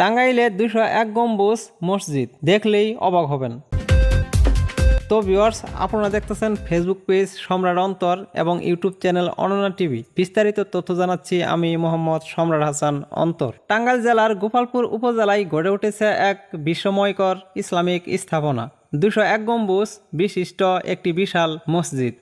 টাঙ্গাইলে দুশো এক গম্বুজ মসজিদ। দেখলেই অবাক হবেন। তো ভিউয়ার্স আপনারা দেখতেছেন ফেসবুক পেজ সম্রাট অন্তর এবং ইউটিউব চ্যানেল অননা টিভি বিস্তারিত তথ্য জানাচ্ছি আমি মোহাম্মদ সম্রাট হাসান অন্তর। টাঙ্গাইল জেলার গোপালপুর উপজেলায় গড়ে উঠেছে এক বিস্ময়কর ইসলামিক স্থাপনা। দুশো এক গম্বুজ বিশিষ্ট একটি বিশাল মসজিদ।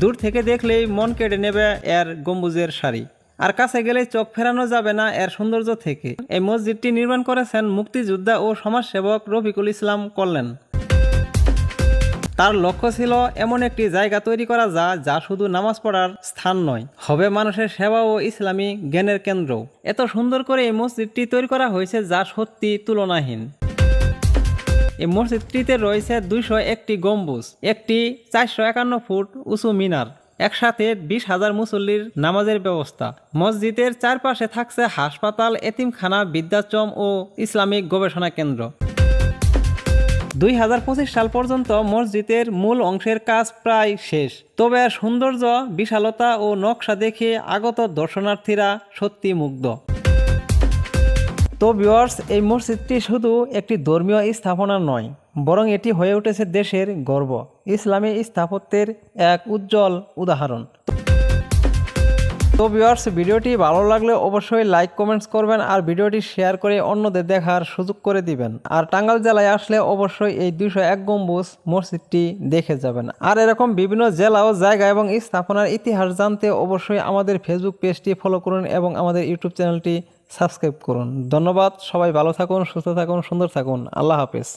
দূর থেকে দেখলেই মন কেড়ে নেবে এর গম্বুজের সারি। আর কাছে গেলেই চোখ ফেরানো যাবে না এর সৌন্দর্য থেকে। এই মসজিদটি নির্মাণ করেছেন মুক্তিযোদ্ধা ও সমাজসেবক রফিকুল ইসলাম করলেন। তার লক্ষ্য ছিল এমন একটি জায়গা তৈরি করা যা যা শুধু নামাজ পড়ার স্থান নয়, হবে মানুষের সেবা ও ইসলামী জ্ঞানের কেন্দ্র। এত সুন্দর করে এই মসজিদটি তৈরি করা হয়েছে যা সত্যি তুলনাহীন। এই মসজিদটিতে রয়েছে দুইশো একটি গম্বুজ, একটি চারশো একান্ন ফুট উঁচু মিনার। একসাথে বিশ হাজার মুসল্লির নামাজের ব্যবস্থা। মসজিদের চারপাশে থাকছে হাসপাতাল, এতিমখানা বিদ্যাশ্রম ও ইসলামিক গবেষণা কেন্দ্র। দুই হাজার পঁচিশ সাল পর্যন্ত মসজিদের মূল অংশের কাজ প্রায় শেষ। তবে সৌন্দর্য, বিশালতা ও নকশা দেখে আগত দর্শনার্থীরা সত্যি মুগ্ধ। তো বিওয়ার্স এই মসজিদটি শুধু একটি ধর্মীয় স্থাপনা নয়, বরং এটি হয়ে উঠেছে দেশের গর্ব। ইসলামী স্থাপত্যের এক উজ্জ্বল উদাহরণ। তো ভিউয়ার্স ভিডিওটি ভালো লাগলে অবশ্যই লাইক কমেন্টস করবেন আর ভিডিওটি শেয়ার করে অন্যদের দেখার সুযোগ করে দিবেন। আর টাঙ্গাইল জেলায় আসলে অবশ্যই এই দুইশো এক গম্বুজ মসজিদটি দেখে যাবেন। আর এরকম বিভিন্ন জেলা ও জায়গা এবং স্থাপনার ইতিহাস জানতে অবশ্যই আমাদের ফেসবুক পেজটি ফলো করুন এবং আমাদের ইউটিউব চ্যানেলটি সাবস্ক্রাইব করুন। ধন্যবাদ, সবাই ভালো থাকুন, সুস্থ থাকুন, সুন্দর থাকুন। আল্লাহ হাফেজ।